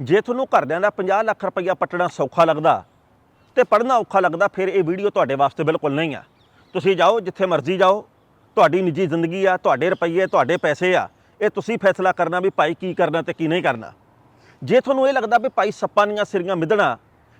ਜੇ ਤੁਹਾਨੂੰ ਘਰਦਿਆਂ ਦਾ 50 ਲੱਖ ਰੁਪਈਆ ਪੱਟਣਾ ਸੌਖਾ ਲੱਗਦਾ ਤੇ ਪੜ੍ਹਨਾ ਔਖਾ ਲੱਗਦਾ, ਫਿਰ ਇਹ ਵੀਡੀਓ ਤੁਹਾਡੇ ਵਾਸਤੇ ਬਿਲਕੁਲ ਨਹੀਂ ਆ। ਤੁਸੀਂ ਜਾਓ ਜਿੱਥੇ ਮਰਜ਼ੀ ਜਾਓ, ਤੁਹਾਡੀ ਨਿੱਜੀ ਜ਼ਿੰਦਗੀ ਆ, ਤੁਹਾਡੇ ਰੁਪਈਏ, ਤੁਹਾਡੇ ਪੈਸੇ ਆ, ਇਹ ਤੁਸੀਂ ਫੈਸਲਾ ਕਰਨਾ ਵੀ ਭਾਈ ਕੀ ਕਰਨਾ ਤੇ ਕੀ ਨਹੀਂ ਕਰਨਾ। ਜੇ ਤੁਹਾਨੂੰ ਇਹ ਲੱਗਦਾ ਵੀ ਭਾਈ ਸੱਪਾਂ ਦੀਆਂ ਸਿਰੀਆਂ ਮਿੱਧਣਾ,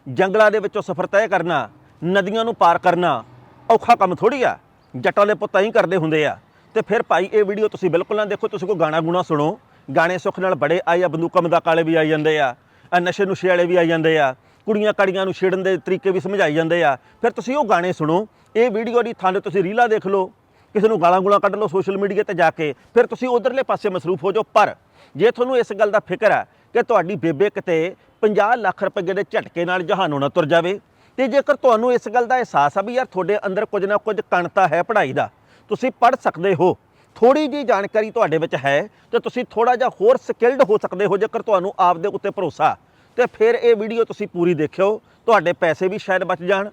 ਜੰਗਲਾਂ ਦੇ ਵਿੱਚੋਂ ਸਫ਼ਰ ਤੈਅ ਕਰਨਾ, ਨਦੀਆਂ ਨੂੰ ਪਾਰ ਕਰਨਾ, ਔਖਾ ਕੰਮ ਥੋੜੀ ਆ, ਜੱਟਾਂ ਦੇ ਪੁੱਤਾਂ ਹੀ ਕਰਦੇ ਹੁੰਦੇ ਆ, ਤੇ ਫਿਰ ਭਾਈ ਇਹ ਵੀਡੀਓ ਤੁਸੀਂ ਬਿਲਕੁਲ ਨਾ ਦੇਖੋ, ਤੁਸੀਂ ਕੋਈ ਗਾਣਾ ਗੁਣਾ ਸੁਣੋ ਗਾਣੇ ਸੁੱਖ ਨਾਲ ਬੜੇ ਆਏ ਆ, ਬੰਦੂਕਾਂ ਮਦਾਕ ਵਾਲੇ ਵੀ ਆਈ ਜਾਂਦੇ ਆ ਆ ਨਸ਼ੇ ਨੁਸ਼ੇ ਵਾਲੇ ਵੀ ਆਈ ਜਾਂਦੇ ਆ, ਕੁੜੀਆਂ ਕੜੀਆਂ ਨੂੰ ਛੇੜਨ ਦੇ ਤਰੀਕੇ ਵੀ ਸਮਝਾਈ ਜਾਂਦੇ ਆ। ਫਿਰ ਤੁਸੀਂ ਉਹ ਗਾਣੇ ਸੁਣੋ, ਇਹ ਵੀਡੀਓ ਦੀ ਥਾਂ ਤੇ ਤੁਸੀਂ ਰੀਲਾਂ ਦੇਖ ਲਓ, ਕਿਸੇ ਨੂੰ ਗਾਲਾਂ ਗੁਲਾਂ ਕੱਢ ਲਓ ਸੋਸ਼ਲ ਮੀਡੀਆ ਤੇ ਜਾ ਕੇ, ਫਿਰ ਤੁਸੀਂ ਉਧਰਲੇ ਪਾਸੇ ਮਸਰੂਫ ਹੋ ਜਾਓ। ਪਰ ਜੇ ਤੁਹਾਨੂੰ ਇਸ ਗੱਲ ਦਾ ਫਿਕਰ ਹੈ ਕਿ ਤੁਹਾਡੀ ਬੇਬੇ ਕਿਤੇ 50 ਲੱਖ ਰੁਪਏ ਦੇ ਝਟਕੇ ਨਾਲ ਜਹਾਨੋਂ ਨਾ ਤੁਰ ਜਾਵੇ, ਤੇ ਜੇਕਰ ਤੁਹਾਨੂੰ ਇਸ ਗੱਲ ਦਾ ਅਹਿਸਾਸ ਆ ਵੀ ਯਾਰ ਤੁਹਾਡੇ ਅੰਦਰ ਕੁਝ ਨਾ ਕੁਝ ਕਣਤਾ ਹੈ ਪੜ੍ਹਾਈ ਦਾ, ਤੁਸੀਂ ਪੜ੍ਹ ਸਕਦੇ ਹੋ। ਥੋੜੀ ਜੀ ਜਾਣਕਾਰੀ ਤੁਹਾਡੇ ਵਿੱਚ ਹੈ ਤੇ ਤੁਸੀਂ ਥੋੜਾ ਜਿਹਾ ਹੋਰ ਸਕਿਲਡ ਹੋ ਸਕਦੇ ਹੋ ਜੇਕਰ ਤੁਹਾਨੂੰ ਆਪ ਦੇ ਉੱਤੇ ਭਰੋਸਾ। ਤੇ ਫਿਰ ਇਹ ਵੀਡੀਓ ਤੁਸੀਂ ਪੂਰੀ ਦੇਖਿਓ, ਤੁਹਾਡੇ ਪੈਸੇ ਵੀ ਸ਼ਾਇਦ ਬਚ ਜਾਣ,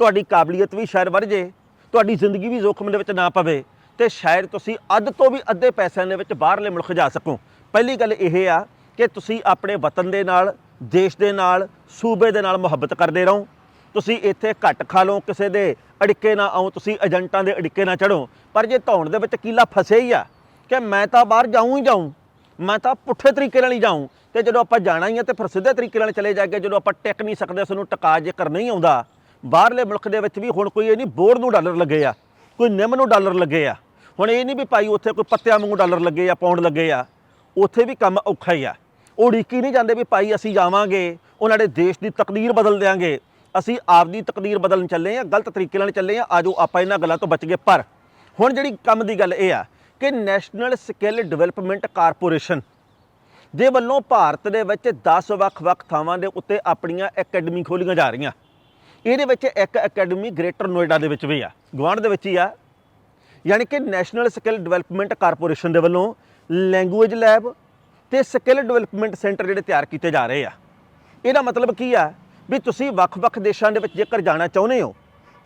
ਤੁਹਾਡੀ ਕਾਬਲੀਅਤ ਵੀ ਸ਼ਾਇਦ ਵੱਧ ਜੇ, ਤੁਹਾਡੀ ਜ਼ਿੰਦਗੀ ਵੀ ਜ਼ੋਖਮ ਦੇ ਵਿੱਚ ਨਾ ਪਵੇ ਤੇ ਸ਼ਾਇਦ ਤੁਸੀਂ ਅੱਧ ਤੋਂ ਵੀ ਅੱਧੇ ਪੈਸਿਆਂ ਦੇ ਵਿੱਚ ਬਾਹਰਲੇ ਮੁਲਕ ਜਾ ਸਕੋ। ਪਹਿਲੀ ਗੱਲ ਇਹ ਆ ਕਿ ਤੁਸੀਂ ਆਪਣੇ ਵਤਨ ਦੇ ਨਾਲ, ਦੇਸ਼ ਦੇ ਨਾਲ, ਸੂਬੇ ਦੇ ਨਾਲ ਮੁਹੱਬਤ ਕਰਦੇ ਰਹੋ। ਤੁਸੀਂ ਇੱਥੇ ਘੱਟ ਖਾ ਲਓ, ਕਿਸੇ ਦੇ ਅੜਿੱਕੇ ਨਾ ਆਓ, ਤੁਸੀਂ ਏਜੰਟਾਂ ਦੇ ਅੜਿੱਕੇ ਨਾ ਚੜੋ ਪਰ ਜੇ ਧੌਣ ਦੇ ਵਿੱਚ ਕੀਲਾ ਫਸੇ ਹੀ ਆ, ਕਿ ਮੈਂ ਤਾਂ ਬਾਹਰ ਜਾਊਂ ਹੀ ਜਾਊਂ, ਮੈਂ ਤਾਂ ਪੁੱਠੇ ਤਰੀਕੇ ਨਾਲ ਹੀ ਜਾਊਂ, ਤੇ ਜਦੋਂ ਆਪਾਂ ਜਾਣਾ ਹੀ ਆ ਤੇ ਫਿਰ ਸਿੱਧੇ ਤਰੀਕੇ ਨਾਲ ਚਲੇ ਜਾਗੇ ਜਦੋਂ ਆਪਾਂ ਟਿਕ ਨਹੀਂ ਸਕਦੇ ਸਾਨੂੰ ਟਿਕਾ ਜੇਕਰ ਨਹੀਂ ਆਉਂਦਾ, ਬਾਹਰਲੇ ਮੁਲਕ ਦੇ ਵਿੱਚ ਵੀ ਹੁਣ ਕੋਈ ਇਹ ਨਹੀਂ ਬੋਰ ਨੂੰ ਡਾਲਰ ਲੱਗੇ ਆ, ਕੋਈ ਨਿੰਮ ਨੂੰ ਡਾਲਰ ਲੱਗੇ ਆ। ਹੁਣ ਇਹ ਨਹੀਂ ਵੀ ਭਾਈ ਉੱਥੇ ਕੋਈ ਪੱਤਿਆਂ ਵਾਂਗੂ ਡਾਲਰ ਲੱਗੇ ਆ ਪੌਂਡ ਲੱਗੇ ਆ, ਉੱਥੇ ਵੀ ਕੰਮ ਔਖਾ ਹੀ ਆ। ਉਹ ਉਡੀਕੀ ਨਹੀਂ ਜਾਂਦੇ ਵੀ ਭਾਈ ਅਸੀਂ ਜਾਵਾਂਗੇ, ਉਹਨਾਂ ਦੇ ਦੇਸ਼ ਦੀ ਤਕਦੀਰ ਬਦਲ ਦਿਆਂਗੇ। ਅਸੀਂ ਆਪਦੀ ਤਕਦੀਰ ਬਦਲਣ ਚੱਲੇ ਆ ਗਲਤ ਤਰੀਕੇ ਨਾਲ ਚੱਲੇ ਆ ਆਜੋ ਆਪਾਂ ਇਹਨਾਂ ਗੱਲਾਂ ਤੋਂ ਬਚ ਗਏ। ਪਰ ਹੁਣ ਜਿਹੜੀ ਕੰਮ ਦੀ ਗੱਲ ਇਹ ਆ ਕਿ ਨੈਸ਼ਨਲ ਸਕਿੱਲ ਡਿਵੈਲਪਮੈਂਟ ਕਾਰਪੋਰੇਸ਼ਨ ਦੇ ਵੱਲੋਂ ਭਾਰਤ ਦੇ ਵਿੱਚ 10 ਵੱਖ-ਵੱਖ ਥਾਵਾਂ ਦੇ ਉੱਤੇ ਆਪਣੀਆਂ ਅਕੈਡਮੀ ਖੋਲੀਆਂ ਜਾ ਰਹੀਆਂ। ਇਹਦੇ ਵਿੱਚ ਇੱਕ ਅਕੈਡਮੀ ਗ੍ਰੇਟਰ ਨੋਇਡਾ ਦੇ ਵਿੱਚ ਵੀ ਆ ਗਵਾਂਢ ਦੇ ਵਿੱਚ ਹੀ ਆ। ਯਾਨੀ ਕਿ ਨੈਸ਼ਨਲ ਸਕਿੱਲ ਡਿਵੈਲਪਮੈਂਟ ਕਾਰਪੋਰੇਸ਼ਨ ਦੇ ਵੱਲੋਂ ਲੈਂਗੁਏਜ ਲੈਬ ਤੇ ਸਕਿੱਲ ਡਿਵੈਲਪਮੈਂਟ ਸੈਂਟਰ ਜਿਹੜੇ ਤਿਆਰ ਕੀਤੇ ਜਾ ਰਹੇ ਆ। ਇਹਦਾ ਮਤਲਬ ਕੀ ਆ? ਵੀ ਤੁਸੀਂ ਵੱਖ-ਵੱਖ ਦੇਸ਼ਾਂ ਦੇ ਵਿੱਚ ਜੇਕਰ ਜਾਣਾ ਚਾਹੁੰਦੇ ਹੋ,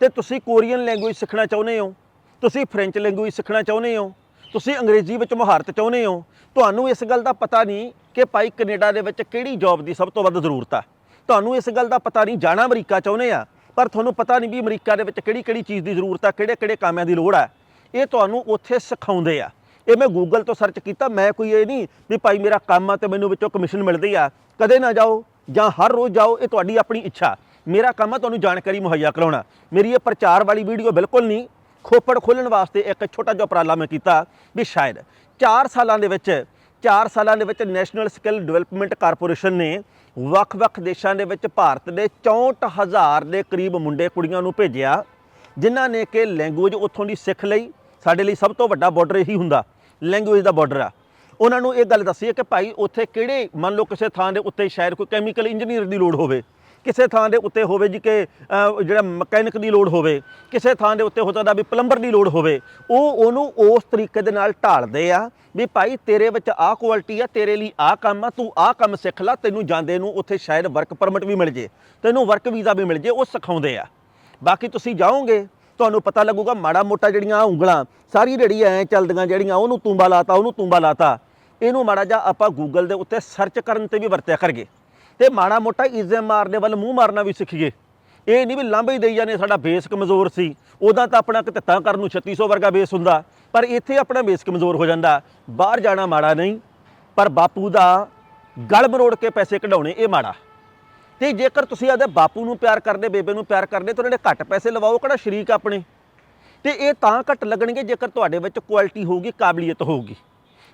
ਤੇ ਤੁਸੀਂ ਕੋਰੀਅਨ ਲੈਂਗੁਏਜ ਸਿੱਖਣਾ ਚਾਹੁੰਦੇ ਹੋ, ਤੁਸੀਂ ਫ੍ਰੈਂਚ ਲੈਂਗੁਏਜ ਸਿੱਖਣਾ ਚਾਹੁੰਦੇ ਹੋ, ਤੁਸੀਂ ਅੰਗਰੇਜ਼ੀ ਵਿੱਚ ਮੁਹਾਰਤ ਚਾਹੁੰਦੇ ਹੋ, ਤੁਹਾਨੂੰ ਇਸ ਗੱਲ ਦਾ ਪਤਾ ਨਹੀਂ ਕਿ ਭਾਈ ਕੈਨੇਡਾ ਦੇ ਵਿੱਚ ਕਿਹੜੀ ਜੌਬ ਦੀ ਸਭ ਤੋਂ ਵੱਧ ਜ਼ਰੂਰਤ ਆ। ਤੁਹਾਨੂੰ ਇਸ ਗੱਲ ਦਾ ਪਤਾ ਨਹੀਂ, ਜਾਣਾ ਅਮਰੀਕਾ ਚਾਹੁੰਦੇ ਆ, ਪਰ ਤੁਹਾਨੂੰ ਪਤਾ ਨਹੀਂ ਵੀ ਅਮਰੀਕਾ ਦੇ ਵਿੱਚ ਕਿਹੜੀ ਕਿਹੜੀ ਚੀਜ਼ ਦੀ ਜ਼ਰੂਰਤ ਆ ਕਿਹੜੇ ਕਿਹੜੇ ਕਾਮਾਂ ਦੀ ਲੋੜ ਆ। ਇਹ ਤੁਹਾਨੂੰ ਉੱਥੇ ਸਿਖਾਉਂਦੇ ਆ। ਇਹ ਮੈਂ ਗੂਗਲ ਤੋਂ ਸਰਚ ਕੀਤਾ, ਮੈਂ ਕੋਈ ਇਹ ਨਹੀਂ ਵੀ ਭਾਈ ਮੇਰਾ ਕੰਮ ਆ ਤੇ ਮੈਨੂੰ ਵਿੱਚੋਂ ਕਮਿਸ਼ਨ ਮਿਲਦੀ ਆ। ਕਦੇ ਨਾ ਜਾਓ ਜਾਂ ਹਰ ਰੋਜ਼ ਜਾਓ, ਇਹ ਤੁਹਾਡੀ ਆਪਣੀ ਇੱਛਾ। ਮੇਰਾ ਕੰਮ ਆ ਤੁਹਾਨੂੰ ਜਾਣਕਾਰੀ ਮੁਹੱਈਆ ਕਰਾਉਣਾ। ਮੇਰੀ ਇਹ ਪ੍ਰਚਾਰ ਵਾਲੀ ਵੀਡੀਓ ਬਿਲਕੁਲ ਨਹੀਂ। ਖੋਪੜ ਖੋਲਣ ਵਾਸਤੇ ਇੱਕ ਛੋਟਾ ਜਿਹਾ ਉਪਰਾਲਾ ਮੈਂ ਕੀਤਾ ਵੀ ਸ਼ਾਇਦ 4 ਸਾਲਾਂ ਦੇ ਵਿੱਚ 4 ਸਾਲਾਂ ਦੇ ਵਿੱਚ ਨੈਸ਼ਨਲ ਸਕਿੱਲ ਡਿਵੈਲਪਮੈਂਟ ਕਾਰਪੋਰੇਸ਼ਨ ਨੇ ਵੱਖ-ਵੱਖ ਦੇਸ਼ਾਂ ਦੇ ਵਿੱਚ ਭਾਰਤ ਦੇ 64000 ਦੇ ਕਰੀਬ ਮੁੰਡੇ ਕੁੜੀਆਂ ਨੂੰ ਭੇਜਿਆ, ਜਿਨ੍ਹਾਂ ਨੇ ਕਿ ਲੈਂਗੁਏਜ ਉੱਥੋਂ ਦੀ ਸਿੱਖ ਲਈ। ਸਾਡੇ ਲਈ ਸਭ ਤੋਂ ਵੱਡਾ ਬਾਰਡਰ ਇਹੀ ਹੁੰਦਾ। ਲੈਂਗੁਏਜ ਦਾ ਬਾਰਡਰ ਆ। ਉਹਨਾਂ ਨੂੰ ਇਹ ਗੱਲ ਦੱਸੀ ਹੈ ਕਿ ਭਾਈ ਉੱਥੇ ਕਿਹੜੇ, ਮੰਨ ਲਓ ਕਿਸੇ ਥਾਂ ਦੇ ਉੱਤੇ ਸ਼ਾਇਦ ਕੋਈ ਕੈਮੀਕਲ ਇੰਜੀਨੀਅਰ ਦੀ ਲੋੜ ਹੋਵੇ, ਕਿਸੇ ਥਾਂ ਦੇ ਉੱਤੇ ਹੋਵੇ ਜੀ ਕਿ ਜਿਹੜਾ ਮਕੈਨਿਕ ਦੀ ਲੋੜ ਹੋਵੇ, ਕਿਸੇ ਥਾਂ ਦੇ ਉੱਤੇ ਹੋ ਸਕਦਾ ਵੀ ਪਲੰਬਰ ਦੀ ਲੋੜ ਹੋਵੇ, ਉਹ ਉਹਨੂੰ ਉਸ ਤਰੀਕੇ ਦੇ ਨਾਲ ਢਾਲਦੇ ਆ ਵੀ ਭਾਈ ਤੇਰੇ ਵਿੱਚ ਆਹ ਕੁਆਲਿਟੀ ਆ, ਤੇਰੇ ਲਈ ਆਹ ਕੰਮ ਆ, ਤੂੰ ਆਹ ਕੰਮ ਸਿੱਖ ਲੈ, ਤੈਨੂੰ ਜਾਂਦੇ ਨੂੰ ਉੱਥੇ ਸ਼ਾਇਦ ਵਰਕ ਪਰਮਿਟ ਵੀ ਮਿਲ ਜੇ, ਤੈਨੂੰ ਵਰਕ ਵੀਜ਼ਾ ਵੀ ਮਿਲ ਜੇ, ਉਹ ਸਿਖਾਉਂਦੇ ਆ। ਬਾਕੀ ਤੁਸੀਂ ਜਾਓਗੇ, ਤੁਹਾਨੂੰ ਪਤਾ ਲੱਗੂਗਾ ਮਾੜਾ ਮੋਟਾ ਜਿਹੜੀਆਂ ਉਂਗਲਾਂ, ਸਾਰੀ ਜਿਹੜੀ ਐ ਚੱਲਦੀਆਂ ਜਿਹੜੀਆਂ, ਉਹਨੂੰ ਤੂੰਬਾ ਲਾਤਾ, ਉਹਨੂੰ ਤੂੰਬਾ ਲਾਤਾ ਇਹਨੂੰ ਮਾੜਾ ਜਿਹਾ ਆਪਾਂ ਗੂਗਲ ਦੇ ਉੱਤੇ ਸਰਚ ਕਰਨ ਤੇ ਵੀ ਵਰਤਿਆ ਕਰਗੇ ਤੇ ਮਾੜਾ ਮੋਟਾ ਇਜ਼ੇ ਮਾਰਨੇ ਵੱਲ ਮੂੰਹ ਮਾਰਨਾ ਵੀ ਸਿੱਖੀਏ ਇਹ ਨਹੀਂ ਵੀ ਲਾਂਭੇ ਹੀ ਦੇਈ ਜਾਣੇ ਸਾਡਾ ਬੇਸ ਕਮਜ਼ੋਰ ਸੀ। ਉਦਾਂ ਤਾਂ ਆਪਣਾ ਕਿਤੇ ਤਾਂ ਕਰਨ ਨੂੰ 3600 ਵਰਗਾ ਬੇਸ ਹੁੰਦਾ। ਪਰ ਇੱਥੇ ਆਪਣਾ ਬੇਸ ਕਮਜ਼ੋਰ ਹੋ ਜਾਂਦਾ। ਬਾਹਰ ਜਾਣਾ ਮਾੜਾ ਨਹੀਂ, ਪਰ ਬਾਪੂ ਦਾ ਗਲ ਮਰੋੜ ਕੇ ਪੈਸੇ ਕਢਾਉਣੇ, ਇਹ ਮਾੜਾ। ਤੇ ਜੇਕਰ ਤੁਸੀਂ ਆਦੇ ਬਾਪੂ ਨੂੰ ਪਿਆਰ ਕਰਦੇ, ਬੇਬੇ ਨੂੰ ਪਿਆਰ ਕਰਦੇ, ਤਾਂ ਉਹਨਾਂ ਦੇ ਘੱਟ ਪੈਸੇ ਲਵਾਓ, ਕਿਹੜਾ ਸ਼ਰੀਕ ਆਪਣੇ। ਤੇ ਇਹ ਤਾਂ ਘੱਟ ਲੱਗਣਗੇ ਜੇਕਰ ਤੁਹਾਡੇ ਵਿੱਚ ਕੁਆਲਿਟੀ ਹੋਊਗੀ, ਕਾਬਲੀਅਤ ਹੋਊਗੀ।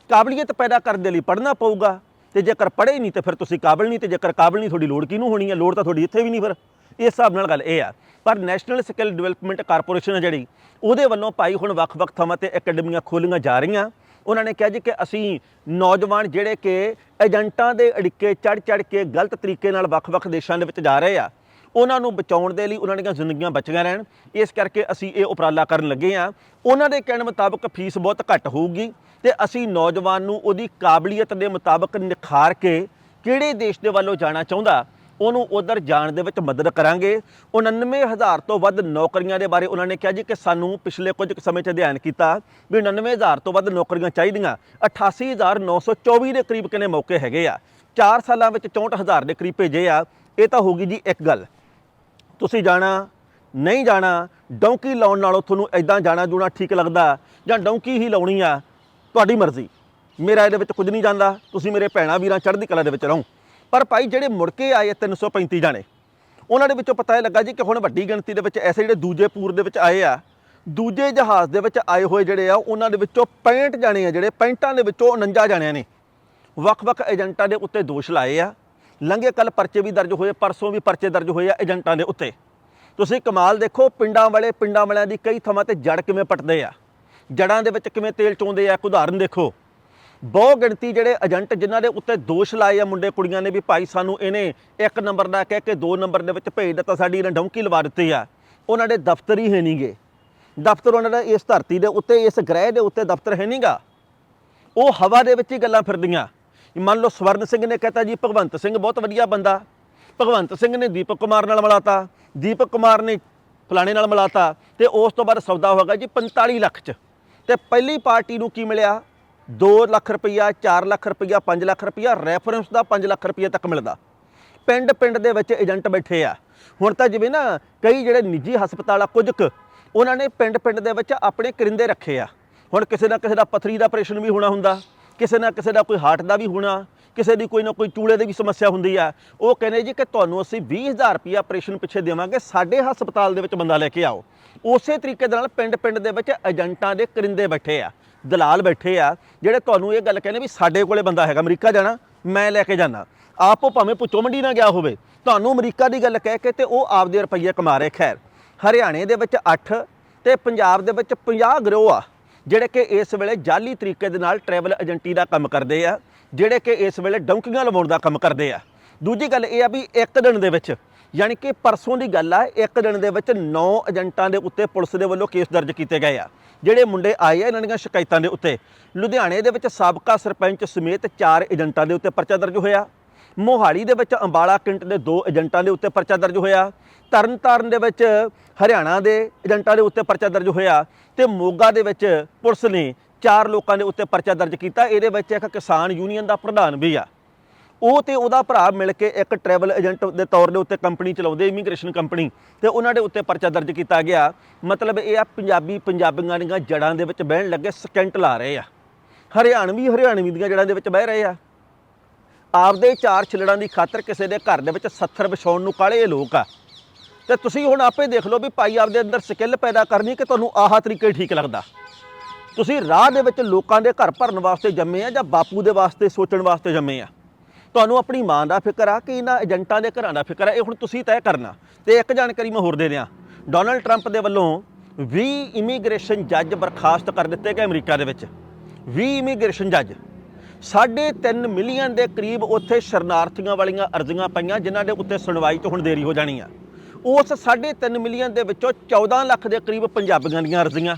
ਕਾਬਲੀਅਤ ਪੈਦਾ ਕਰਨ ਦੇ ਲਈ ਪੜ੍ਹਨਾ ਪਊਗਾ ਤੇ ਜੇਕਰ ਪੜ੍ਹੇ ਨਹੀਂ ਤੇ ਫਿਰ ਤੁਸੀਂ ਕਾਬਲ ਨਹੀਂ ਤੇ ਜੇਕਰ ਕਾਬਲ ਨਹੀਂ ਤੁਹਾਡੀ ਲੋੜ ਕਿਹਨੂੰ ਹੋਣੀ ਹੈ ਲੋੜ ਤਾਂ ਤੁਹਾਡੀ ਇੱਥੇ ਵੀ ਨਹੀਂ ਫਿਰ। ਇਸ ਹਿਸਾਬ ਨਾਲ ਗੱਲ ਇਹ ਆ। ਪਰ ਨੈਸ਼ਨਲ ਸਕਿੱਲ ਡਿਵੈਲਪਮੈਂਟ ਕਾਰਪੋਰੇਸ਼ਨ ਹੈ ਜਿਹੜੀ, ਉਹਦੇ ਵੱਲੋਂ ਭਾਈ ਹੁਣ ਵੱਖ-ਵੱਖ ਥਾਵਾਂ ਤੇ ਅਕੈਡਮੀਆਂ ਖੋਲੀਆਂ ਜਾ ਰਹੀਆਂ। ਉਹਨਾਂ ਨੇ ਕਿਹਾ ਜੀ ਕਿ ਅਸੀਂ ਨੌਜਵਾਨ ਜਿਹੜੇ ਕਿ ਏਜੰਟਾਂ ਦੇ ਅੜਿੱਕੇ ਚੜ-ਚੜ ਕੇ ਗਲਤ ਤਰੀਕੇ ਨਾਲ ਵੱਖ-ਵੱਖ ਦੇਸ਼ਾਂ ਦੇ ਵਿੱਚ ਜਾ ਰਹੇ ਆ, ਉਹਨਾਂ ਨੂੰ ਬਚਾਉਣ ਦੇ ਲਈ ਉਹਨਾਂ ਦੀਆਂ ਜ਼ਿੰਦਗੀਆਂ ਬਚੀਆਂ ਰਹਿਣ। ਇਸ ਕਰਕੇ ਅਸੀਂ ਇਹ ਉਪਰਾਲਾ ਕਰਨ ਲੱਗੇ ਆ। ਉਹਨਾਂ ਦੇ ਕਹਿਣ ਮੁਤਾਬਕ ਫੀਸ ਬਹੁਤ ਘੱਟ ਹੋਊਗੀ। ਤੇ ਅਸੀਂ ਨੌਜਵਾਨ ਨੂੰ ਉਹਦੀ ਕਾਬਲੀਅਤ ਦੇ ਮੁਤਾਬਕ ਨਿਖਾਰ ਕੇ ਕਿਹੜੇ ਦੇਸ਼ ਦੇ ਵੱਲੋਂ ਜਾਣਾ ਚਾਹੁੰਦਾ, ਉਹਨੂੰ ਉਧਰ ਜਾਣ ਦੇ ਵਿੱਚ ਮਦਦ ਕਰਾਂਗੇ। 99000 ਤੋਂ ਵੱਧ ਨੌਕਰੀਆਂ ਦੇ ਬਾਰੇ ਉਹਨਾਂ ਨੇ ਕਿਹਾ ਜੀ ਕਿ ਸਾਨੂੰ ਪਿਛਲੇ ਕੁਝ ਕੁ ਸਮੇਂ 'ਚ ਅਧਿਐਨ ਕੀਤਾ ਵੀ 99000 ਤੋਂ ਵੱਧ ਨੌਕਰੀਆਂ ਚਾਹੀਦੀਆਂ। 88924 ਦੇ ਕਰੀਬ ਕਿਨੇ ਮੌਕੇ ਹੈਗੇ ਆ। 4 ਸਾਲਾਂ ਵਿੱਚ 64000 ਦੇ ਕਰੀਬ ਭੇਜੇ ਆ। ਇਹ ਤਾਂ ਹੋ ਗਈ ਜੀ ਇੱਕ ਗੱਲ। ਤੁਸੀਂ ਜਾਣਾ, ਨਹੀਂ ਜਾਣਾ, ਡੌਂਕੀ ਲਾਉਣ ਨਾਲੋਂ ਤੁਹਾਨੂੰ ਐਦਾਂ ਜਾਣਾ ਜੂਣਾ ਠੀਕ ਲੱਗਦਾ ਜਾਂ ਡੌਂਕੀ ਹੀ ਲਾਉਣੀ ਆ ਤੁਹਾਡੀ ਮਰਜ਼ੀ। ਮੇਰਾ ਇਹਦੇ ਵਿੱਚ ਕੁਝ ਨਹੀਂ ਜਾਂਦਾ। ਤੁਸੀਂ ਮੇਰੇ ਭੈਣਾ ਵੀਰਾਂ ਚੜ੍ਹਦੀ ਕਲਾ ਦੇ ਵਿੱਚ ਰਹੋ। ਪਰ ਭਾਈ ਜਿਹੜੇ ਮੁੜ ਕੇ ਆਏ 335 ਜਾਣੇ, ਉਹਨਾਂ ਦੇ ਵਿੱਚੋਂ ਪਤਾ ਇਹ ਲੱਗਾ ਜੀ ਕਿ ਹੁਣ ਵੱਡੀ ਗਿਣਤੀ ਦੇ ਵਿੱਚ ਐਸੇ ਜਿਹੜੇ ਦੂਜੇ ਪੂਰ ਦੇ ਵਿੱਚ ਆਏ ਆ, ਦੂਜੇ ਜਹਾਜ਼ ਦੇ ਵਿੱਚ ਆਏ ਹੋਏ ਜਿਹੜੇ ਆ, ਉਹਨਾਂ ਦੇ ਵਿੱਚੋਂ 65 ਜਾਣੇ ਆ ਜਿਹੜੇ 65 ਦੇ ਵਿੱਚੋਂ 49 ਜਾਣਿਆਂ ਨੇ। ਵੱਖ-ਵੱਖ ਏਜੰਟਾਂ ਦੇ ਉੱਤੇ ਦੋਸ਼ ਲਾਏ ਆ। ਲੰਘੇ ਕੱਲ ਪਰਚੇ ਵੀ ਦਰਜ ਹੋਏ ਪਰਸੋਂ ਵੀ ਪਰਚੇ ਦਰਜ ਹੋਏ ਆ ਏਜੰਟਾਂ ਦੇ ਉੱਤੇ। ਤੁਸੀਂ ਕਮਾਲ ਦੇਖੋ, ਪਿੰਡਾਂ ਵਾਲੇ ਪਿੰਡਾਂ ਵਾਲਿਆਂ ਦੀ ਕਈ ਥਾਵਾਂ ਤੇ ਜੜ ਕਿਵੇਂ ਪਟਦੇ ਆ। ਜੜਾਂ ਦੇ ਵਿੱਚ ਕਿਵੇਂ ਤੇਲ ਚੋਂਦੇ ਆ? ਇੱਕ ਉਦਾਹਰਨ ਦੇਖੋ। ਬਹੁ ਗਿਣਤੀ ਜਿਹੜੇ ਏਜੰਟ ਜਿਨ੍ਹਾਂ ਦੇ ਉੱਤੇ ਦੋਸ਼ ਲਾਏ ਆ ਮੁੰਡੇ ਕੁੜੀਆਂ ਨੇ ਵੀ ਭਾਈ ਸਾਨੂੰ ਇਹਨੇ ਇੱਕ ਨੰਬਰ ਦਾ ਕਹਿ ਕੇ ਦੋ ਨੰਬਰ ਦੇ ਵਿੱਚ ਭੇਜ ਦਿੱਤਾ, ਸਾਡੀ ਇਹਨੇ ਡੌਂਕੀ ਲਵਾ ਦਿੱਤੀ ਆ। ਉਹਨਾਂ ਦੇ ਦਫ਼ਤਰ ਹੀ ਹੈ ਨਹੀਂਗੇ ਦਫ਼ਤਰ ਉਹਨਾਂ ਦਾ ਇਸ ਧਰਤੀ ਦੇ ਉੱਤੇ, ਇਸ ਗ੍ਰਹਿ ਦੇ ਉੱਤੇ ਦਫ਼ਤਰ ਹੈ ਨਹੀਂਗਾ ਉਹ ਹਵਾ ਦੇ ਵਿੱਚ ਹੀ ਗੱਲਾਂ ਫਿਰਦੀਆਂ। ਮੰਨ ਲਓ ਸਵਰਨ ਸਿੰਘ ਨੇ ਕਹਤਾ ਜੀ, ਭਗਵੰਤ ਸਿੰਘ ਬਹੁਤ ਵਧੀਆ ਬੰਦਾ। ਭਗਵੰਤ ਸਿੰਘ ਨੇ ਦੀਪਕ ਕੁਮਾਰ ਨਾਲ ਮਿਲਾਤਾ। ਦੀਪਕ ਕੁਮਾਰ ਨੇ ਫਲਾਣੇ ਨਾਲ ਮਿਲਾਤਾ। ਤੇ ਉਸ ਤੋਂ ਬਾਅਦ ਸੌਦਾ ਹੋਗਾ ਜੀ 45 ਲੱਖ ਚ। ਤੇ ਪਹਿਲੀ ਪਾਰਟੀ ਨੂੰ ਕੀ ਮਿਲਿਆ? 2 ਲੱਖ ਰੁਪਈਆ 4 ਲੱਖ ਰੁਪਈਆ 5 ਲੱਖ ਰੁਪਈਆ ਰੈਫਰੈਂਸ ਦਾ 5 ਲੱਖ ਰੁਪਈਆ ਤੱਕ ਮਿਲਦਾ। ਪਿੰਡ ਪਿੰਡ ਦੇ ਵਿੱਚ ਏਜੰਟ ਬੈਠੇ ਆ। ਹੁਣ ਤਾਂ ਜਿਵੇਂ ਨਾ ਕਈ ਜਿਹੜੇ ਨਿੱਜੀ ਹਸਪਤਾਲ ਆ, ਕੁਝ ਕੁ, ਉਹਨਾਂ ਨੇ ਪਿੰਡ ਪਿੰਡ ਦੇ ਵਿੱਚ ਆਪਣੇ ਕਰਿੰਦੇ ਰੱਖੇ ਆ। ਹੁਣ ਕਿਸੇ ਨਾ ਕਿਸੇ ਦਾ ਪਥਰੀ ਦਾ ਆਪਰੇਸ਼ਨ ਵੀ ਹੋਣਾ ਹੁੰਦਾ, ਕਿਸੇ ਨਾ ਕਿਸੇ ਦਾ ਕੋਈ ਹਾਰਟ ਦਾ ਵੀ ਹੋਣਾ ਕਿਸੇ ਦੀ ਕੋਈ ਨਾ ਕੋਈ ਚੂਲੇ ਦੀ ਵੀ ਸਮੱਸਿਆ ਹੁੰਦੀ ਆ। ਉਹ ਕਹਿੰਦੇ ਜੀ ਕਿ ਤੁਹਾਨੂੰ ਅਸੀਂ 20000 ਰੁਪਇਆ ਆਪਰੇਸ਼ਨ ਪਿੱਛੇ ਦੇਵਾਂਗੇ, ਸਾਡੇ ਹਸਪਤਾਲ ਦੇ ਵਿੱਚ ਬੰਦਾ ਲੈ ਕੇ ਆਓ। ਉਸੇ ਤਰੀਕੇ ਦੇ ਨਾਲ ਪਿੰਡ ਪਿੰਡ ਦੇ ਵਿੱਚ ਏਜੰਟਾਂ ਦੇ ਕਰਿੰਦੇ ਬੈਠੇ ਆ, ਦਲਾਲ ਬੈਠੇ ਆ, ਜਿਹੜੇ ਤੁਹਾਨੂੰ ਇਹ ਗੱਲ ਕਹਿੰਦੇ ਵੀ ਸਾਡੇ ਕੋਲੇ ਬੰਦਾ ਹੈਗਾ, ਅਮਰੀਕਾ ਜਾਣਾ, ਮੈਂ ਲੈ ਕੇ ਜਾਣਾ। ਆਪੋ ਭਾਵੇਂ ਪੁੱਛੋ ਮੰਡੀ ਨਾ ਗਿਆ ਹੋਵੇ, ਤੁਹਾਨੂੰ ਅਮਰੀਕਾ ਦੀ ਗੱਲ ਕਹਿ ਕੇ ਤੇ ਉਹ ਆਪਦੇ ਰੁਪਈਏ ਕਮਾ ਰਹੇ, ਖੈਰ। ਹਰਿਆਣੇ ਦੇ ਵਿੱਚ 8 ਤੇ ਪੰਜਾਬ ਦੇ ਵਿੱਚ 50 ਗਰੋਹ ਆ, ਜਿਹੜੇ ਕਿ ਇਸ ਵੇਲੇ ਜਾਲੀ ਤਰੀਕੇ ਦੇ ਨਾਲ ਟਰੈਵਲ ਏਜੰਟੀ ਦਾ ਕੰਮ ਕਰਦੇ ਆ। ਜਿਹੜੇ ਕਿ ਇਸ ਵੇਲੇ ਡੌਂਕੀਆਂ ਲਵਾਉਣ ਦਾ ਕੰਮ ਕਰਦੇ ਆ। ਦੂਜੀ ਗੱਲ ਇਹ ਆ ਵੀ ਇੱਕ ਦਿਨ ਦੇ ਵਿੱਚ, ਯਾਨੀ ਕਿ ਪਰਸੋਂ ਦੀ ਗੱਲ ਆ, ਇੱਕ ਦਿਨ ਦੇ ਵਿੱਚ 9 ਏਜੰਟਾਂ ਦੇ ਉੱਤੇ ਪੁਲਿਸ ਦੇ ਵੱਲੋਂ ਕੇਸ ਦਰਜ ਕੀਤੇ ਗਏ ਆ। ਜਿਹੜੇ ਮੁੰਡੇ ਆਏ ਆ ਇਹਨਾਂ ਦੀਆਂ ਸ਼ਿਕਾਇਤਾਂ ਦੇ ਉੱਤੇ। ਲੁਧਿਆਣੇ ਦੇ ਵਿੱਚ ਸਾਬਕਾ ਸਰਪੰਚ ਸਮੇਤ 4 ਏਜੰਟਾਂ ਦੇ ਉੱਤੇ ਪਰਚਾ ਦਰਜ ਹੋਇਆ। ਮੋਹਾਲੀ ਦੇ ਵਿੱਚ ਅੰਬਾਲਾ ਕਿੰਟ ਦੇ ਦੋ ਏਜੰਟਾਂ ਦੇ ਉੱਤੇ ਪਰਚਾ ਦਰਜ ਹੋਇਆ। ਤਰਨਤਾਰਨ ਦੇ ਵਿੱਚ ਹਰਿਆਣਾ ਦੇ ਏਜੰਟਾਂ ਦੇ ਉੱਤੇ ਪਰਚਾ ਦਰਜ ਹੋਇਆ। ਤੇ ਮੋਗਾ ਦੇ ਵਿੱਚ ਪੁਲਿਸ ਨੇ ਚਾਰ ਲੋਕਾਂ ਦੇ ਉੱਤੇ ਪਰਚਾ ਦਰਜ ਕੀਤਾ। ਇਹਦੇ ਵਿੱਚ ਇੱਕ ਕਿਸਾਨ ਯੂਨੀਅਨ ਦਾ ਪ੍ਰਧਾਨ ਵੀ ਆ। ਉਹ ਤੇ ਉਹਦਾ ਭਰਾ ਮਿਲ ਕੇ ਇੱਕ ਟਰੈਵਲ ਏਜੰਟ ਦੇ ਤੌਰ ਦੇ ਉੱਤੇ ਕੰਪਨੀ ਚਲਾਉਂਦੇ, ਇਮੀਗ੍ਰੇਸ਼ਨ ਕੰਪਨੀ, ਤੇ ਉਹਨਾਂ ਦੇ ਉੱਤੇ ਪਰਚਾ ਦਰਜ ਕੀਤਾ ਗਿਆ। ਮਤਲਬ ਇਹ ਆ, ਪੰਜਾਬੀ ਪੰਜਾਬੀਆਂ ਦੀਆਂ ਜੜਾਂ ਦੇ ਵਿੱਚ ਬਹਿਣ ਲੱਗੇ, ਸਕਿੰਟ ਲਾ ਰਹੇ ਆ। ਹਰਿਆਣਵੀ ਹਰਿਆਣਵੀ ਦੀਆਂ ਜੜਾਂ ਦੇ ਵਿੱਚ ਬਹਿ ਰਹੇ ਆ। ਆਪਦੇ ਚਾਰ ਛਿਲੜਾਂ ਦੀ ਖਾਤਰ ਕਿਸੇ ਦੇ ਘਰ ਦੇ ਵਿੱਚ ਸੱਥਰ ਵਿਛਾਉਣ ਨੂੰ ਕਾਲੇ ਇਹ ਲੋਕ ਆ। ਤੇ ਤੁਸੀਂ ਹੁਣ ਆਪੇ ਦੇਖ ਲਓ ਵੀ ਭਾਈ ਆਪਦੇ ਅੰਦਰ ਸਕਿੱਲ ਪੈਦਾ ਕਰਨੀ ਕਿ ਤੁਹਾਨੂੰ ਆਹ ਤਰੀਕੇ ਠੀਕ ਲੱਗਦਾ। ਤੁਸੀਂ ਰਾਹ ਦੇ ਵਿੱਚ ਲੋਕਾਂ ਦੇ ਘਰ ਭਰਨ ਵਾਸਤੇ ਜੰਮੇ ਆ ਜਾਂ ਬਾਪੂ ਦੇ ਵਾਸਤੇ, ਸੋਚਣ ਵਾਸਤੇ ਜੰਮੇ ਆ? ਤੁਹਾਨੂੰ ਆਪਣੀ ਮਾਂ ਦਾ ਫਿਕਰ ਆ ਕਿ ਇਹਨਾਂ ਏਜੰਟਾਂ ਦੇ ਘਰਾਂ ਦਾ ਫਿਕਰ ਆ? ਇਹ ਹੁਣ ਤੁਸੀਂ ਤੈਅ ਕਰਨਾ। ਤੇ ਇੱਕ ਜਾਣਕਾਰੀ ਮੈਂ ਹੋਰ ਦੇ ਦਿਆਂ। ਡੋਨਲਡ ਟਰੰਪ ਦੇ ਵੱਲੋਂ 20 ਇਮੀਗ੍ਰੇਸ਼ਨ ਜੱਜ ਬਰਖਾਸਤ ਕਰ ਦਿੱਤੇ ਗਏ ਅਮਰੀਕਾ ਦੇ ਵਿੱਚ। 20 ਇਮੀਗ੍ਰੇਸ਼ਨ ਜੱਜ ਸਾਢੇ ਤਿੰਨ ਮਿਲੀਅਨ ਦੇ ਕਰੀਬ ਉੱਥੇ ਸ਼ਰਨਾਰਥੀਆਂ ਵਾਲੀਆਂ ਅਰਜ਼ੀਆਂ ਪਈਆਂ, ਜਿਨ੍ਹਾਂ ਦੇ ਉੱਤੇ ਸੁਣਵਾਈ 'ਚ ਹੁਣ ਦੇਰੀ ਹੋ ਜਾਣੀ ਆ। ਉਸ ਸਾਢੇ ਤਿੰਨ ਮਿਲੀਅਨ ਦੇ ਵਿੱਚੋਂ 14 ਲੱਖ ਦੇ ਕਰੀਬ ਪੰਜਾਬੀਆਂ ਦੀਆਂ ਅਰਜ਼ੀਆਂ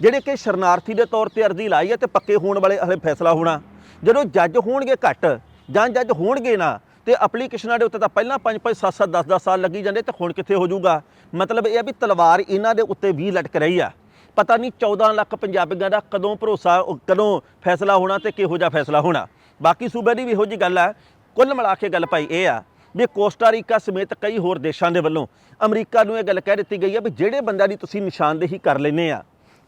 ਜਿਹੜੇ ਕਿ ਸ਼ਰਨਾਰਥੀ ਦੇ ਤੌਰ ਤੇ ਅਰਜ਼ੀ ਲਾਈ ਹੈ ਤੇ ਪੱਕੇ ਹੋਣ ਵਾਲੇ ਹਲੇ ਫੈਸਲਾ ਹੋਣਾ। ਜਦੋਂ ਜੱਜ ਹੋਣਗੇ ਘੱਟ ਜਾਂ ਜੱਜ ਹੋਣਗੇ ਨਾ, ਤੇ ਐਪਲੀਕੇਸ਼ਨਾਂ ਦੇ ਉੱਤੇ ਤਾਂ ਪਹਿਲਾਂ 5 5 7 7 10 10 ਸਾਲ ਲੱਗੀ ਜਾਂਦੇ ਤੇ ਹੁਣ ਕਿੱਥੇ ਹੋ ਜਾਊਗਾ? ਮਤਲਬ ਇਹ ਆ ਵੀ ਤਲਵਾਰ ਇਹਨਾਂ ਦੇ ਉੱਤੇ ਵੀ ਲਟਕ ਰਹੀ ਆ। ਪਤਾ ਨਹੀਂ 14 ਲੱਖ ਪੰਜਾਬੀਆਂ ਦਾ ਕਦੋਂ ਭਰੋਸਾ, ਕਦੋਂ ਫੈਸਲਾ ਹੋਣਾ ਤੇ ਕਿਹੋ ਜਿਹਾ ਫੈਸਲਾ ਹੋਣਾ। ਬਾਕੀ ਸੂਬੇ ਦੀ ਵੀ ਇਹੋ ਜੀ ਗੱਲ ਆ, ਕੁੱਲ ਮਿਲਾ ਕੇ ਗੱਲ ਭਾਈ ਇਹ ਆ ਵੀ ਕੋਸਟਾਰੀਕਾ ਸਮੇਤ ਕਈ ਹੋਰ ਦੇਸ਼ਾਂ ਦੇ ਵੱਲੋਂ ਅਮਰੀਕਾ ਨੂੰ ਇਹ ਗੱਲ ਕਹਿ ਦਿੱਤੀ ਗਈ ਆ ਵੀ ਜਿਹੜੇ ਬੰਦਿਆਂ ਦੀ ਤੁਸੀਂ ਨਿਸ਼ਾਨਦੇਹੀ ਕਰ ਲੈਨੇ ਆ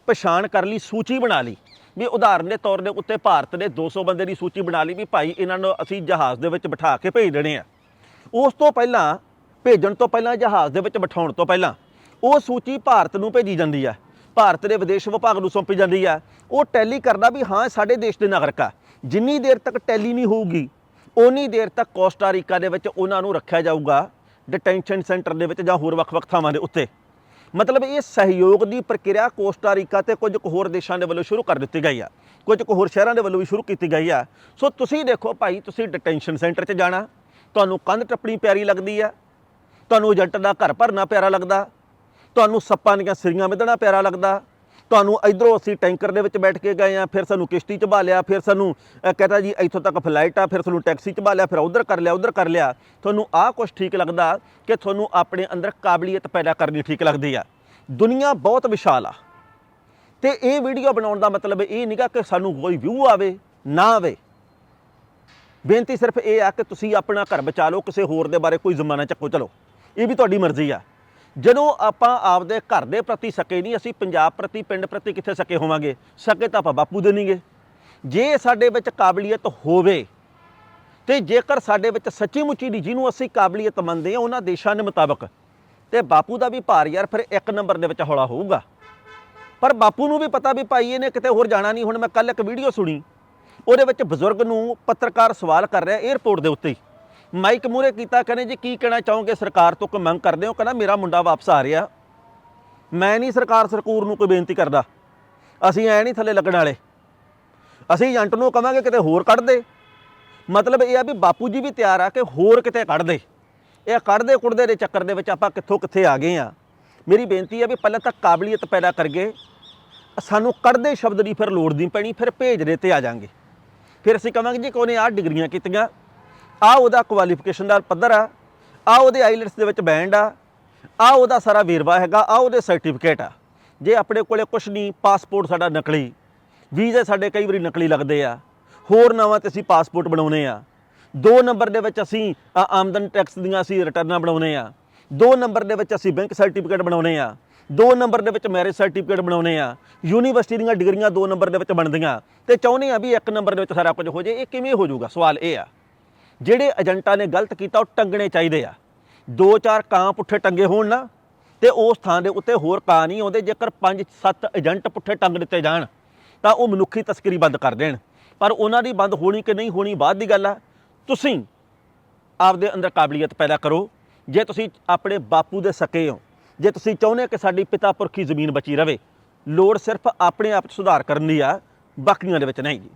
ਪਛਾਣ ਕਰ ਲਈ, ਸੂਚੀ ਬਣਾ ਲਈ। ਵੀ ਉਦਾਹਰਨ ਦੇ ਤੌਰ ਦੇ ਉੱਤੇ ਭਾਰਤ ਨੇ 200 ਬੰਦੇ ਦੀ ਸੂਚੀ ਬਣਾ ਲਈ ਵੀ ਭਾਈ ਇਹਨਾਂ ਨੂੰ ਅਸੀਂ ਜਹਾਜ਼ ਦੇ ਵਿੱਚ ਬਿਠਾ ਕੇ ਭੇਜ ਦੇਣੇ ਆ। ਉਸ ਤੋਂ ਪਹਿਲਾਂ, ਭੇਜਣ ਤੋਂ ਪਹਿਲਾਂ, ਜਹਾਜ਼ ਦੇ ਵਿੱਚ ਬਿਠਾਉਣ ਤੋਂ ਪਹਿਲਾਂ, ਉਹ ਸੂਚੀ ਭਾਰਤ ਨੂੰ ਭੇਜੀ ਜਾਂਦੀ ਆ। ਭਾਰਤ ਦੇ ਵਿਦੇਸ਼ ਵਿਭਾਗ ਨੂੰ ਸੌਂਪੀ ਜਾਂਦੀ ਆ। ਉਹ ਟੈਲੀ ਕਰਦਾ ਵੀ ਹਾਂ, ਸਾਡੇ ਦੇਸ਼ ਦੇ ਨਾਗਰਿਕ ਆ। ਜਿੰਨੀ ਦੇਰ ਤੱਕ ਟੈਲੀ ਨਹੀਂ ਹੋਊਗੀ ਉਨੀ ਦੇਰ ਤੱਕ ਕੋਸਟਾਰੀਕਾ ਦੇ ਵਿੱਚ ਉਹਨਾਂ ਨੂੰ ਰੱਖਿਆ ਜਾਊਗਾ, ਡਿਟੈਂਸ਼ਨ ਸੈਂਟਰ ਦੇ ਵਿੱਚ ਜਾਂ ਹੋਰ ਵੱਖ-ਵੱਖ ਥਾਵਾਂ ਦੇ ਉੱਤੇ। ਮਤਲਬ ਇਹ ਸਹਿਯੋਗ ਦੀ ਪ੍ਰਕਿਰਿਆ ਕੋਸਟਾਰੀਕਾ ਤੇ ਕੁਝ ਕੁ ਹੋਰ ਦੇਸ਼ਾਂ ਦੇ ਵੱਲੋਂ ਸ਼ੁਰੂ ਕਰ ਦਿੱਤੀ ਗਈ ਆ। ਕੁਝ ਕੁ ਹੋਰ ਸ਼ਹਿਰਾਂ ਦੇ ਵੱਲੋਂ ਵੀ ਸ਼ੁਰੂ ਕੀਤੀ ਗਈ ਆ। ਸੋ ਤੁਸੀਂ ਦੇਖੋ ਭਾਈ, ਤੁਸੀਂ ਡਿਟੈਂਸ਼ਨ ਸੈਂਟਰ 'ਚ ਜਾਣਾ, ਤੁਹਾਨੂੰ ਕੰਧ ਟੱਪਣੀ ਪਿਆਰੀ ਲੱਗਦੀ ਆ, ਤੁਹਾਨੂੰ ਏਜੰਟ ਦਾ ਘਰ ਭਰਨਾ ਪਿਆਰਾ ਲੱਗਦਾ, ਤੁਹਾਨੂੰ ਸੱਪਾਂ ਦੀਆਂ ਸਿਰੀਆਂ ਮਿੱਧਣਾ ਪਿਆਰਾ ਲੱਗਦਾ ਤੁਹਾਨੂੰ ਇਧਰੋਂ ਅਸੀਂ ਟੈਂਕਰ ਦੇ ਵਿੱਚ ਬੈਠ ਕੇ ਗਏ ਆ ਫਿਰ ਸਾਨੂੰ ਕਿਸ਼ਤੀ 'ਚ ਲਿਆ ਫਿਰ ਸਾਨੂੰ ਅ, ਕਹਿੰਦਾ ਜੀ ਇੱਥੋਂ ਤੱਕ ਫਲਾਈਟ ਆ ਫਿਰ ਸਾਨੂੰ ਟੈਕਸੀ 'ਚ ਲਿਆ ਫਿਰ ਉਧਰ ਕਰ ਲਿਆ ਉਧਰ ਕਰ ਲਿਆ। ਤੁਹਾਨੂੰ ਆਹ ਕੁਝ ਠੀਕ ਲੱਗਦਾ ਕਿ ਤੁਹਾਨੂੰ ਆਪਣੇ ਅੰਦਰ ਕਾਬਲੀਅਤ ਪੈਦਾ ਕਰਨੀ ਠੀਕ ਲੱਗਦੀ ਆ। ਦੁਨੀਆ ਬਹੁਤ ਵਿਸ਼ਾਲ ਆ। ਤੇ ਇਹ ਵੀਡੀਓ ਬਣਾਉਣ ਦਾ ਮਤਲਬ ਇਹ ਨਹੀਂਗਾ ਕਿ ਸਾਨੂੰ ਕੋਈ ਵਿਊ ਆਵੇ ਨਾ ਆਵੇ। ਬੇਨਤੀ ਸਿਰਫ ਇਹ ਆ ਕਿ ਤੁਸੀਂ ਆਪਣਾ ਘਰ ਬਚਾ ਲਓ ਕਿਸੇ ਹੋਰ ਦੇ ਬਾਰੇ ਕੋਈ ਜ਼ਮਾਨਾ ਚੱਕੋ ਚਲੋ। ਇਹ ਵੀ ਤੁਹਾਡੀ ਮਰਜ਼ੀ ਆ। ਜਦੋਂ ਆਪਾਂ ਆਪਦੇ ਘਰ ਦੇ ਪ੍ਰਤੀ ਸਕੇ ਨਹੀਂ, ਅਸੀਂ ਪੰਜਾਬ ਪ੍ਰਤੀ, ਪਿੰਡ ਪ੍ਰਤੀ ਕਿੱਥੇ ਸਕੇ ਹੋਵਾਂਗੇ? ਸਕੇ ਤਾਂ ਆਪਾਂ ਬਾਪੂ ਦੇ ਨਹੀਂਗੇ ਜੇ ਸਾਡੇ ਵਿੱਚ ਕਾਬਲੀਅਤ ਹੋਵੇ, ਤੇ ਜੇਕਰ ਸਾਡੇ ਵਿੱਚ ਸੱਚੀ ਮੁੱਚੀ ਦੀ ਜਿਹਨੂੰ ਅਸੀਂ ਕਾਬਲੀਅਤ ਮੰਨਦੇ ਹਾਂ, ਉਹਨਾਂ ਦੇਸ਼ਾਂ ਦੇ ਮੁਤਾਬਕ, ਤੇ ਬਾਪੂ ਦਾ ਵੀ ਭਾਰ ਯਾਰ ਫਿਰ ਇੱਕ ਨੰਬਰ ਦੇ ਵਿੱਚ ਹੌਲਾ ਹੋਊਗਾ। ਪਰ ਬਾਪੂ ਨੂੰ ਵੀ ਪਤਾ ਵੀ ਭਾਈ ਇਹਨੇ ਕਿਤੇ ਹੋਰ ਜਾਣਾ ਨਹੀਂ, ਹੁਣ ਮੈਂ ਕੱਲ ਇੱਕ ਵੀਡੀਓ ਸੁਣੀ। ਉਹਦੇ ਵਿੱਚ ਬਜ਼ੁਰਗ ਨੂੰ ਪੱਤਰਕਾਰ ਸਵਾਲ ਕਰ ਰਿਹਾ 에ਅਰਪੋਰਟ ਦੇ ਉੱਤੇ ਹੀ। ਮਾਈਕ ਮੂਰੇ ਕੀਤਾ, ਕਹਿੰਦੇ ਜੀ ਕੀ ਕਹਿਣਾ ਚਾਹੋਗੇ? ਸਰਕਾਰ ਤੋਂ ਕੋਈ ਮੰਗ ਕਰਦੇ ਹੋ? ਕਹਿੰਦਾ ਮੇਰਾ ਮੁੰਡਾ ਵਾਪਸ ਆ ਰਿਹਾ। ਮੈਂ ਨਹੀਂ ਸਰਕਾਰ ਸਰਕੂਰ ਨੂੰ ਕੋਈ ਬੇਨਤੀ ਕਰਦਾ। ਅਸੀਂ ਐ ਨਹੀਂ ਥੱਲੇ ਲੱਗਣ ਵਾਲੇ। ਅਸੀਂ ਏਜੰਟ ਨੂੰ ਕਵਾਂਗੇ ਕਿਤੇ ਹੋਰ ਕੱਢ ਦੇ। ਮਤਲਬ ਇਹ ਆ ਵੀ ਬਾਪੂ ਜੀ ਵੀ ਤਿਆਰ ਆ ਕਿ ਹੋਰ ਕਿਤੇ ਕੱਢ ਦੇ। ਇਹ ਕੱਢਦੇ ਕੁੜਦੇ ਦੇ ਚੱਕਰ ਦੇ ਵਿੱਚ ਆਪਾਂ ਕਿੱਥੋਂ ਕਿੱਥੇ ਆ ਗਏ ਆ। ਮੇਰੀ ਬੇਨਤੀ ਹੈ ਵੀ ਪਹਿਲਾਂ ਤਾਂ ਕਾਬਲੀਅਤ ਪੈਦਾ ਕਰਗੇ ਸਾਨੂੰ ਕੱਢਦੇ ਸ਼ਬਦ ਦੀ ਫਿਰ ਲੋੜ ਨਹੀਂ ਪੈਣੀ, ਫਿਰ ਭੇਜਦੇ ਤੇ ਆ ਜਾਾਂਗੇ। ਫਿਰ ਅਸੀਂ ਕਵਾਂਗੇ ਜੀ ਕੋਨੇ ਆਹ ਡਿਗਰੀਆਂ ਕੀਤੀਆਂ। ਆ ਉਹਦਾ ਕੁਆਲੀਫਿਕੇਸ਼ਨ ਦਾ ਪੱਧਰ ਆ ਆ ਉਹਦੇ ਆਈਲੈਟਸ ਦੇ ਵਿੱਚ ਬੈਂਡ ਆ ਆ ਉਹਦਾ ਸਾਰਾ ਵੇਰਵਾ ਹੈਗਾ, ਆ ਉਹਦੇ ਸਰਟੀਫਿਕੇਟ ਆ। ਜੇ ਆਪਣੇ ਕੋਲੇ ਕੁਝ ਨਹੀਂ ਪਾਸਪੋਰਟ ਸਾਡਾ ਨਕਲੀ, ਵੀਜ਼ੇ ਸਾਡੇ ਕਈ ਵਾਰੀ ਨਕਲੀ ਲੱਗਦੇ ਆ। ਹੋਰ ਨਵਾਂ ਤੇ ਅਸੀਂ ਪਾਸਪੋਰਟ ਬਣਾਉਨੇ ਆ। ਦੋ ਨੰਬਰ ਦੇ ਵਿੱਚ ਅਸੀਂ ਆਮਦਨ ਟੈਕਸ ਦੀਆਂ ਅਸੀਂ ਰਿਟਰਨਾਂ ਬਣਾਉਨੇ ਆ। ਦੋ ਨੰਬਰ ਦੇ ਵਿੱਚ ਅਸੀਂ ਬੈਂਕ ਸਰਟੀਫਿਕੇਟ ਬਣਾਉਨੇ ਆ। ਦੋ ਨੰਬਰ ਦੇ ਵਿੱਚ ਮੈਰਿਜ ਸਰਟੀਫਿਕੇਟ ਬਣਾਉਨੇ ਆ। ਯੂਨੀਵਰਸਿਟੀ ਦੀਆਂ ਡਿਗਰੀਆਂ ਦੋ ਨੰਬਰ ਦੇ ਵਿੱਚ ਬਣਦੀਆਂ। ਤੇ ਚਾਹੁੰਦੇ ਆ ਵੀ ਇੱਕ ਨੰਬਰ ਦੇ ਵਿੱਚ ਸਾਰਾ ਕੁਝ ਹੋ ਜੇ ਇਹ ਕਿਵੇਂ ਹੋ ਜਾਊਗਾ? ਸਵਾਲ ਇਹ ਆ। ਜਿਹੜੇ ਏਜੰਟਾਂ ਨੇ ਗਲਤ ਕੀਤਾ ਉਹ ਟੰਗਣੇ ਚਾਹੀਦੇ ਆ। ਦੋ ਚਾਰ ਕਾਂ ਪੁੱਠੇ ਟੰਗੇ ਹੋਣ ਨਾ, ਤੇ ਉਸ ਥਾਂ ਦੇ ਉੱਤੇ ਹੋਰ ਕਾਂ ਨਹੀਂ ਆਉਂਦੇ, ਜੇਕਰ 5-7 ਏਜੰਟ ਪੁੱਠੇ ਟੰਗ ਦਿੱਤੇ ਜਾਣ, ਤਾਂ ਉਹ ਮਨੁੱਖੀ ਤਸਕਰੀ ਬੰਦ ਕਰ ਦੇਣ। ਪਰ ਉਹਨਾਂ ਦੀ ਬੰਦ ਹੋਣੀ ਕਿ ਨਹੀਂ ਹੋਣੀ ਬਾਅਦ ਦੀ ਗੱਲ ਆ। ਤੁਸੀਂ ਆਪਦੇ ਅੰਦਰ ਕਾਬਲੀਅਤ ਪੈਦਾ ਕਰੋ। ਜੇ ਤੁਸੀਂ ਆਪਣੇ ਬਾਪੂ ਦੇ ਸਕੇ ਹੋ, ਜੇ ਤੁਸੀਂ ਚਾਹੁੰਦੇ ਕਿ ਸਾਡੀ ਪਿਤਾ ਪੁਰਖੀ ਜ਼ਮੀਨ ਬਚੀ ਰਵੇ, ਲੋੜ ਸਿਰਫ ਆਪਣੇ ਆਪ 'ਚ ਸੁਧਾਰ ਕਰਨ ਦੀ ਆ, ਬਾਕੀਆਂ ਦੇ ਵਿੱਚ ਨਹੀਂ। ਜੀ